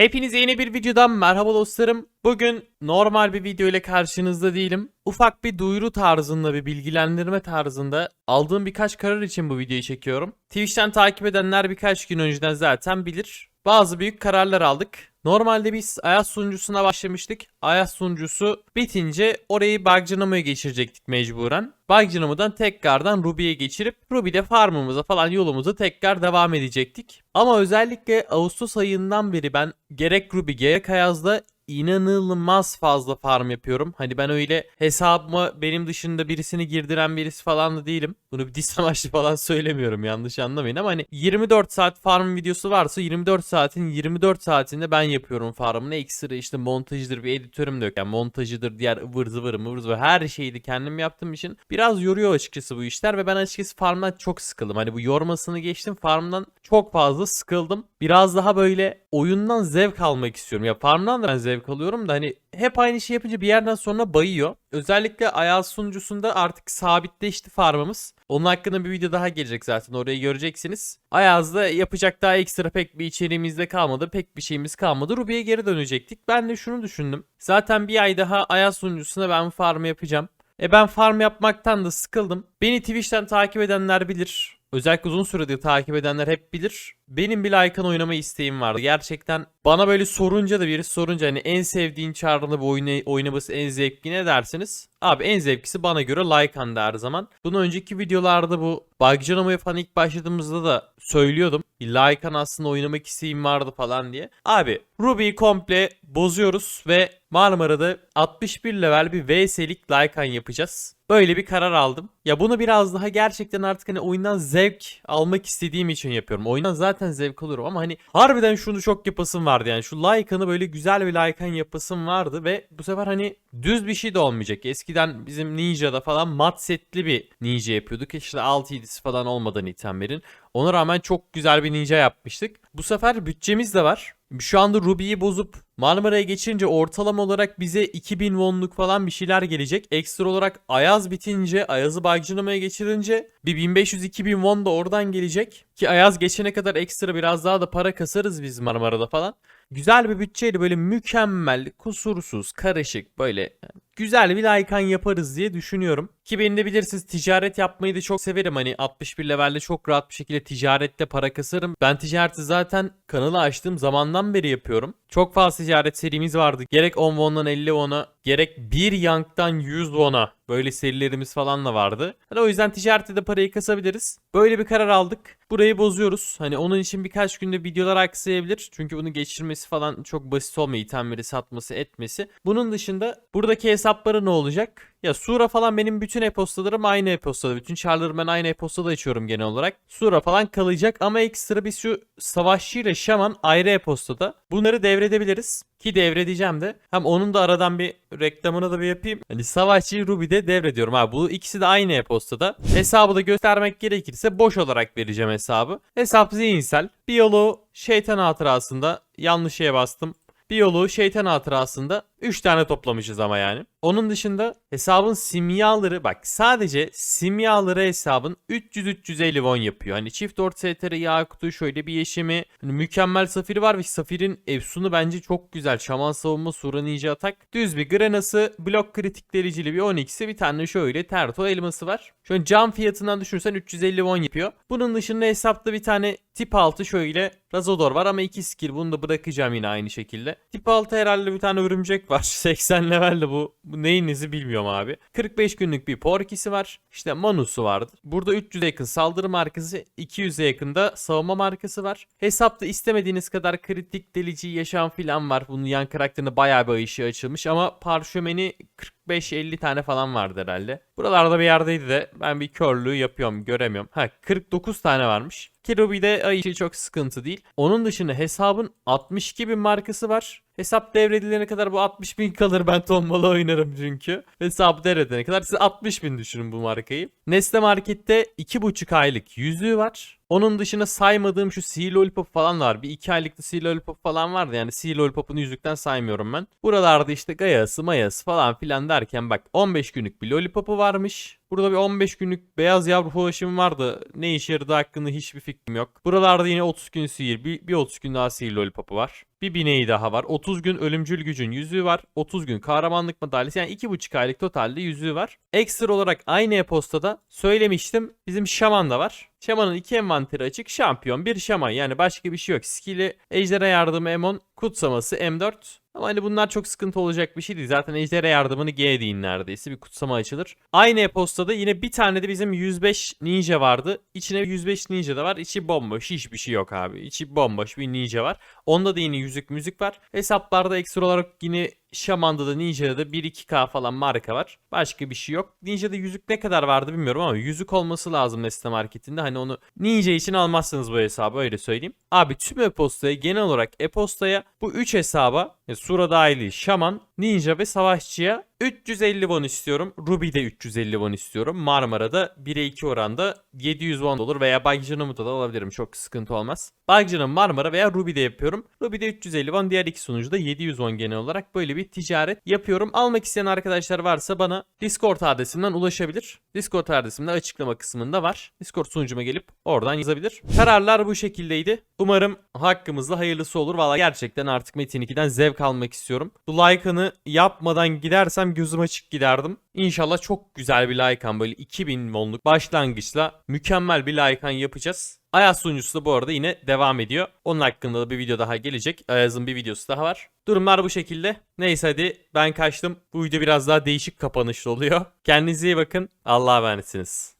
Hepinize yeni bir videodan merhaba dostlarım. Bugün normal bir video ile karşınızda değilim. Ufak bir duyuru tarzında bir bilgilendirme tarzında aldığım birkaç karar için bu videoyu çekiyorum. Twitch'ten takip edenler birkaç gün önceden zaten bilir. Bazı büyük kararlar aldık. Normalde biz Ayaz sunucusuna başlamıştık. Ayaz sunucusu bitince orayı Bugdynamo'ya geçirecektik mecburen. Bugdynamo'dan tekrardan Ruby'ye geçirip Ruby'de farmımıza falan yolumuza tekrar devam edecektik. Ama özellikle Ağustos ayından beri ben gerek Ruby gerek Ayaz'da inanılmaz fazla farm yapıyorum. Hani ben öyle hesabıma benim dışında birisini girdiren birisi falan da değilim. Bunu bir diss amaçlı falan söylemiyorum yanlış anlamayın ama hani 24 saat farm videosu varsa 24 saatin 24 saatinde ben yapıyorum farmını. Ekstra işte montajıdır bir editörüm de yok. Yani montajıdır diğer ıvır zıvır mıvır zıvır her şeyi de kendim yaptığım için biraz yoruyor açıkçası bu işler ve ben açıkçası farmdan çok sıkıldım. Hani bu yormasını geçtim farmdan çok fazla sıkıldım. Biraz daha böyle oyundan zevk almak istiyorum. Ya farmdan da ben zevk alıyorum da hani hep aynı şey yapınca bir yerden sonra bayıyor. Özellikle Ayaz sunucusunda artık sabitleşti farmımız. Onun hakkında bir video daha gelecek zaten orayı göreceksiniz. Ayaz'da yapacak daha ekstra pek bir içeriğimiz de kalmadı. Pek bir şeyimiz kalmadı. Ruby'ye geri dönecektik. Ben de şunu düşündüm. Zaten bir ay daha Ayaz sunucusunda ben farm yapacağım. E ben farm yapmaktan da sıkıldım. Beni Twitch'ten takip edenler bilir. Özellikle uzun süredir takip edenler hep bilir. Benim bir Lycan oynama isteğim vardı. Gerçekten bana böyle sorunca da birisi sorunca hani en sevdiğin çağrılı bu oyunu oynaması en zevkli ne dersiniz? Abi en zevklisi bana göre Lycan'da her zaman. Bunu önceki videolarda bu Bugdynamo'ya falan ilk başladığımızda da söylüyordum. Lycan aslında oynamak isteğim vardı falan diye. Abi Ruby'yi komple bozuyoruz ve Marmara'da 61 level bir VS'lik Lycan yapacağız. Böyle bir karar aldım. Ya bunu biraz daha gerçekten artık hani oyundan zevk almak istediğim için yapıyorum. Oyundan zaten zevk alıyorum ama hani harbiden şunu çok yapasım vardı yani. Şu Lycan'ı böyle güzel bir Lycan yapasım vardı ve bu sefer hani düz bir şey de olmayacak. Eskiden bizim Ninja'da falan mat setli bir Ninja yapıyorduk. İşte 6 7'si falan olmadan itemlerin. Ona rağmen çok güzel bir ninja yapmıştık. Bu sefer bütçemiz de var. Şu anda Ruby'yi bozup Marmara'ya geçince ortalama olarak bize 2000 wonluk falan bir şeyler gelecek. Ekstra olarak Ayaz bitince, Ayaz'ı Bugdynamo'ya geçirince bir 1500-2000 won da oradan gelecek. Ki Ayaz geçene kadar ekstra biraz daha da para kasarız biz Marmara'da falan. Güzel bir bütçeyle böyle mükemmel, kusursuz, karışık böyle güzel bir Lycan yaparız diye düşünüyorum. Ki beni de bilirsiniz ticaret yapmayı da çok severim. Hani 61 levelde çok rahat bir şekilde ticarette para kasarım. Ben ticareti zaten kanalı açtığım zamandan beri yapıyorum. Çok fazla ticaret serimiz vardı. Gerek 10 won'dan 50 won'a, gerek 1 yanktan 100 won'a böyle serilerimiz falan da vardı. Hani o yüzden ticarette de parayı kasabiliriz. Böyle bir karar aldık. Burayı bozuyoruz. Hani onun için birkaç günde videolar aksayabilir. Çünkü bunu geçirmesi falan çok basit olmuyor. İtemleri satması etmesi. Bunun dışında buradaki hesapları ne olacak? Ya Sura falan benim bütün e-postalarım aynı e-postada. Bütün çarları ben aynı e-postada açıyorum genel olarak. Sura falan kalacak ama ekstra bir şu savaşçı ile şaman ayrı e-postada. Bunları devredebiliriz. Ki devredeceğim de. Hem onun da aradan bir reklamını da bir yapayım. Hani savaşçıyı Ruby'de devrediyorum abi. Bu ikisi de aynı e-postada. Hesabı da göstermek gerekirse boş olarak vereceğim hesabı. Hesap zihinsel. Biyolo şeytan hatırasında yanlış şeye bastım. Biyoloğu şeytan hatırasında 3 tane toplamışız ama yani. Onun dışında hesabın simyaları bak sadece simyaları hesabın 300-350 won yapıyor. Hani çift ort STR Yakut'u şöyle bir yeşimi. Hani mükemmel safiri var ve safirin efsunu bence çok güzel. Şaman savunma Sura Ninja atak. Düz bir granası blok kritik delicili bir 12'si bir tane şöyle terto elması var. An cam fiyatından düşünürsen 350 won yapıyor. Bunun dışında hesapta bir tane tip 6 şöyle Razodor var ama 2 skill bunu da bırakacağım yine aynı şekilde. Tip 6 herhalde bir tane örümcek var. 80 levelde bu. Bu neyin nesi bilmiyorum abi. 45 günlük bir Porkis'i var. İşte Manus'u vardı. Burada 300'e yakın saldırı markası, 200'e yakın da savunma markası var. Hesapta istemediğiniz kadar kritik delici yaşam filan var. Bunun yan karakterine bayağı bir ışığı açılmış ama parşömeni 45-50 tane falan vardı herhalde. Buralarda bir yerdeydi de ben bir körlüğü yapıyorum göremiyorum. Ha 49 tane varmış. Ki Ruby'de ay işi çok sıkıntı değil. Onun dışında hesabın 62 bin markası var. Hesap devredilene kadar bu 60 bin kalır ben tombalı oynarım çünkü. Hesabı devredilene kadar siz 60 bin düşünün bu markayı. Nestle Market'te 2,5 aylık yüzüğü var. Onun dışında saymadığım şu Sea Lollipop falan var. Bir 2 aylıkta Sea Lollipop falan vardı. Yani Sea Lollipop'un yüzükten saymıyorum ben. Buralarda işte gayası mayası falan filan derken bak 15 günlük bir Lollipop'u varmış. Burada bir 15 günlük beyaz yavru ulaşım vardı. Ne işe yaradığı hakkında hiçbir fikrim yok. Buralarda yine 30 gün sihir. Bir, bir 30 gün daha sihir lollipop'u var. Bir bineği daha var. 30 gün ölümcül gücün yüzüğü var. 30 gün kahramanlık madalyası yani 2,5 aylık totalde yüzüğü var. Ekstra olarak aynı e-postada söylemiştim. Bizim şaman da var. Şamanın iki envanteri açık. Şampiyon bir şaman yani başka bir şey yok. Skill'i ejderha yardımı Emon kutsaması M4. Ama hani bunlar çok sıkıntı olacak bir şey değil. Zaten ejderha yardımını G deyin neredeyse. Bir kutsama açılır. Aynı e-postada yine bir tane de bizim 105 ninja vardı. İçine 105 ninja da var. İçi bomboş. Hiçbir şey yok abi. İçi bomboş bir ninja var. Onda da yine yüzük müzik var. Hesaplarda ekstra olarak yine Şaman'da da Ninja'da da 1-2K falan marka var. Başka bir şey yok. Ninja'da yüzük ne kadar vardı bilmiyorum ama yüzük olması lazım Nesne Market'inde. Hani onu Ninja için almazsınız bu hesabı öyle söyleyeyim. Abi tüm e-postaya genel olarak e-postaya bu 3 hesaba Sura dahili Şaman, Ninja ve Savaşçıya 350 won istiyorum. Ruby'de 350 won istiyorum. Marmara'da 1'e 2 oranda 700 won olur veya Buggen'ımı da alabilirim. Çok sıkıntı olmaz. Buggen'ım Marmara veya Ruby'de yapıyorum. Ruby'de 350 won. Diğer iki sunucuda 700 won genel olarak böyle bir ticaret yapıyorum. Almak isteyen arkadaşlar varsa bana Discord adresimden ulaşabilir. Discord adresimde açıklama kısmında var. Discord sunucuma gelip oradan yazabilir. Kararlar bu şekildeydi. Umarım hakkımızda hayırlısı olur. Valla gerçekten artık Metin 2'den zevk almak istiyorum. Bu like'ını yapmadan gidersem gözüm açık giderdim. İnşallah çok güzel bir like'an böyle 2000 wonluk başlangıçla mükemmel bir like'an yapacağız. Ayaz sunucusu da bu arada yine devam ediyor. Onun hakkında da bir video daha gelecek. Ayaz'ın bir videosu daha var. Durumlar bu şekilde. Neyse hadi ben kaçtım. Bu video biraz daha değişik kapanışlı oluyor. Kendinize iyi bakın. Allah'a emanetsiniz.